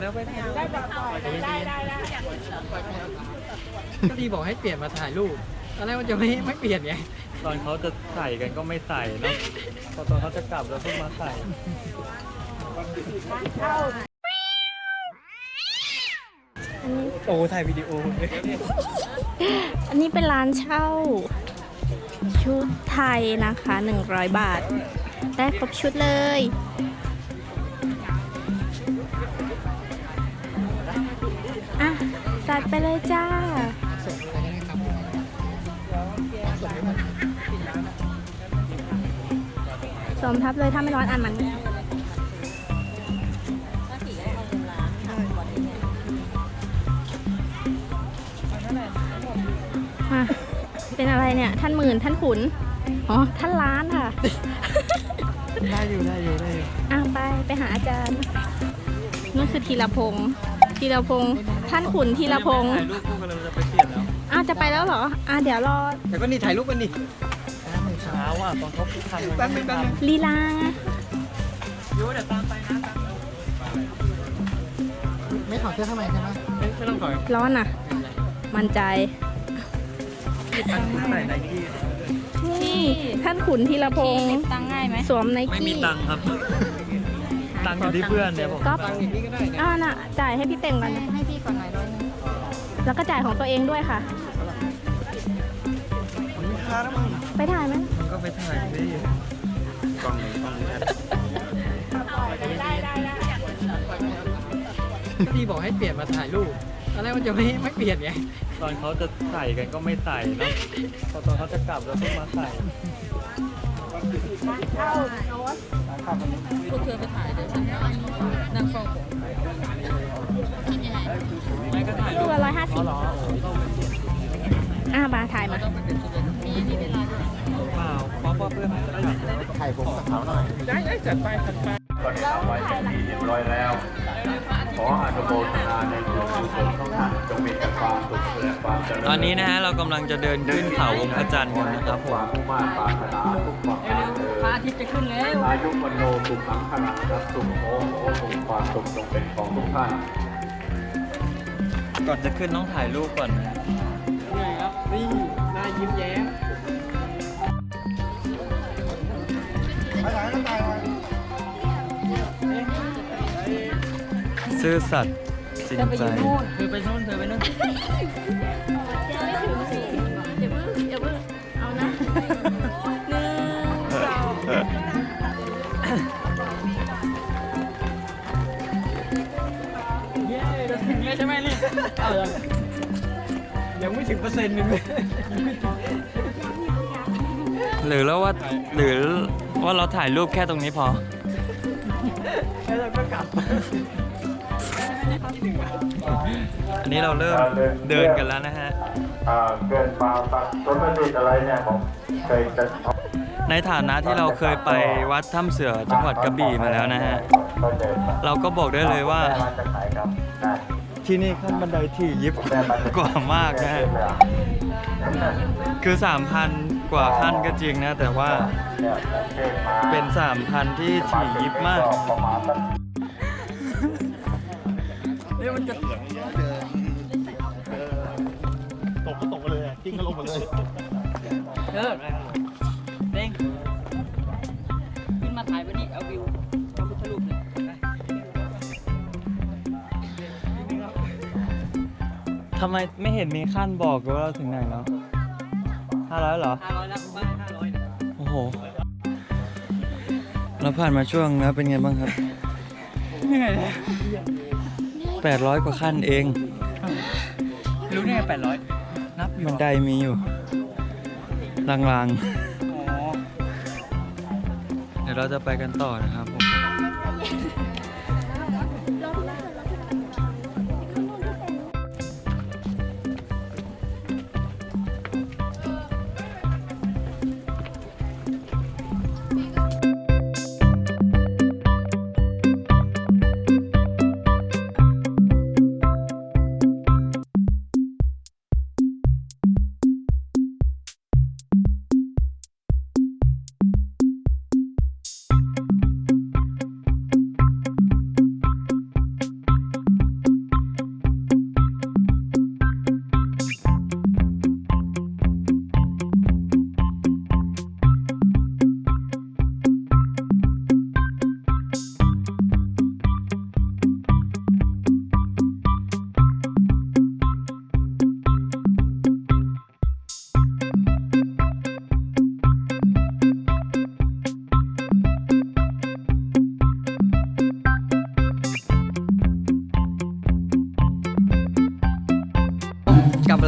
แล้วไปได้ได้ได้ก็ดีบอกให้เปลี่ยนมาถ่ายรูปตอนแรกมันจะไม่ไม่เปลี่ยนไงตอนเขาจะใส่กันก็ไม่ใส่นะพอตอนเขาจะกลับแล้วเพิ่งมาใส่โอ้ถ่ายวิดีโอ อันนี้เป็นร้านเช่า ชุดไทยนะคะ 100 บาท ได้ครบชุดเลย จัดไปเลยจ้าส่งอะไรนะครับส่งให้มันสวมทับเลยถ้าไม่ร้อนอ่านมันอะเป็นอะไรเนี่ย ท่านหมื่นท่านขุน อ๋อ ท่านล้านค่ะ ได้อยู่ได้อยู่ได้อยู่อะไป ไปหาอาจารย์นู่นคือธีรพงศ์ธีรพงศ์ ท่านขุนธีรพงศ์ถ่ายรูปคู่กันเลยจะไปเปลี่ยนแล้ว อ้าวจะไปแล้วเหรออะเดี๋ยวรอแต่ก็นี่ถ่ายรูปกันดิเช้าอะตอนเขาทันแป๊บนึงแป๊บนึงลีลาไงยูเดี๋ยวตามไปนะตามไม่ถอดเสื้อข้างในใช่ไหมไม่ไม่ต้องก่อนร้อนอะ มั่นใจใส่ไนกี้นี่ท่านขุนธีรพงศ์ตังง่ายไหมสวมไนไม่มีกี้ตังค์ครับ ตังค์อยู่ที่เพื่อนเนี่ยผมก็ตังค์อย่างนี้ก็ได้นะอ่าน่ะ จ่ายให้พี่เต่งก่อน ให้พี่ก่อนหน่อยร้อยหนึงแล้วก็จ่ายของตัวเองด้วยค่ะมีค่าแล้วมึงไปถ่ายไหมมันก็ไปถ่ายสิกล้องนี้กล้องนี้ก็ดีบอกให้เปลี่ยนมาถ่ายรูปตอนแรกมันจะไม่ไม่เปลี่ยนไงตอนเขาจะใส่กันก็ไม่ใส่เนอะพอตอนเขาจะกลับแล้วเพิ่งมาใส่ พวกเธอไปถ่ายเดี๋ยวฉันนั่งเฝ้าของรูตัปวร้อยห้าสิบอ่ามาถ่ายมามีนี่ายเปล่าเพราะว่อนจะได้ถ่ายแล้วถ่ายผมกับเขาหน่อยก็ได้เอาไว้เป็นที่เรียบร้อยแล้ว ขออนุโมทนาในบุญกุศลของท่านจงมีแต่ความสุขและความเจริญตอนนี้นะฮะเรากำลังจะเดินขึ้นเขาวงพระจันทร์นะครับผมความมุ่งมั่นปรารถนาทุกประการ ทิตย์จะขึ้นแล้วอายุวันโนสุขังขลังรับสุขโอโหสุขความสุขจงเป็นของทุกท่านก่อนจะขึ้นต้องถ่ายรูปก่อนนะนี่หน้ายิ้มแย้มซื่อสัตย์จริงใจเธอไปโน่นเธอไปโน่นอย่า ใช่ไหมนี่เอายังยังไม่ถึงเปอร์เซ็นต์หนึ่งเลยหรือแล้วว่าหรือว่าเราถ่ายรูปแค่ตรงนี้พอ แล้วเราก็กลับอันนี้เราเริ่มเดินกันแล้วนะฮะ อ่าเกินมาตัดต้นไม้อะไรเนี่ยผมเคยจะในฐานะที่เราเคยไปวัดถ้ำเสือจังหวัดกระบี่มาแล้วนะฮะ ก็เดินมาเราก็บอกได้เลยว่าแม่มาจากไหนครับได้ ที่นี่ขั้นบันไดที่ยิบกว่ามากนะคือ 3,000 กว่าขั้นก็จริงนะ แต่ว่าเป็น 3,000 ที่ถี่ยิบมากประมาณสักตกก็ตกเลยกิ้งก็ลงมาเลยเออ ทำไมไม่เห็นมีขั้นบอกเลยว่าเราถึงไหนแล้ว500เหรอ ห้าร้อยแล้วบ้านห้าร้อยนะโอ้โห เราผ่านมาช่วงแล้วเป็นไงบ้างครับเหนื่อยเลย800กว่าขั้นเอง รู้ได้ไงแปดร้อยนับอยู่บันไดมีอยู่ ลางอ๋อ ๆ เดี๋ยวเราจะไปกันต่อนะครับผม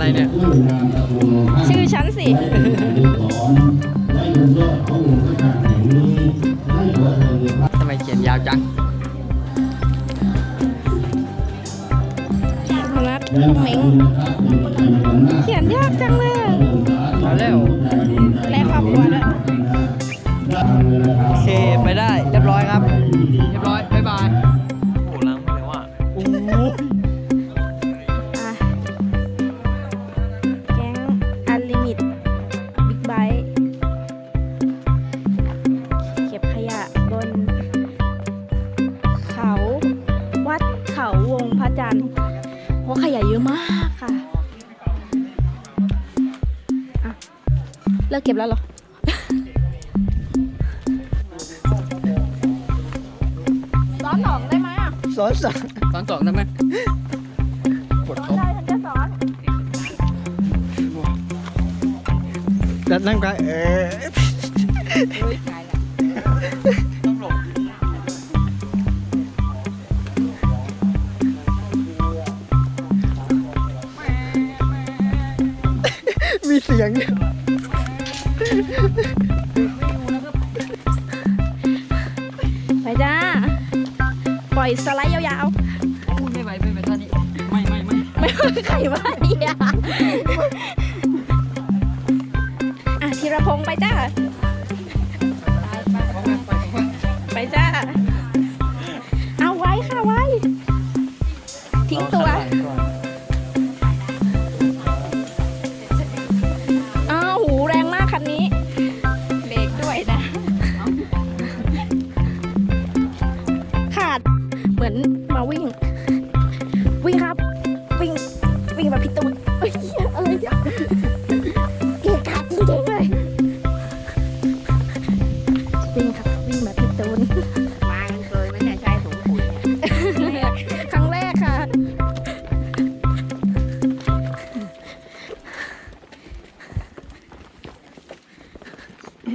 อะไรเนี่ย ชื่อฉันสิทำไมเขียนยาวจังธนัทคอมเมงเขียนยากจังเลยอะมาแล้วและครอบครัวด้วยโอเค ไปได้ เรียบร้อยครับ เรียบร้อย บ๊ายบาย โอ้ขยะเยอะมากค่ะอะ เลิกเก็บแล้วเหรอซ้อนสองได้ไหมอะสอนสอนสอนสองได้ไหมปวดซ้อท้อนงได้ฉันจะสอนแล้วนั่งไปเออมี สไลด์ยาวพูดไม่ไหวไปแบบนี้ ไม่ไม่ไม่ๆไม่ว่าใครว่าเ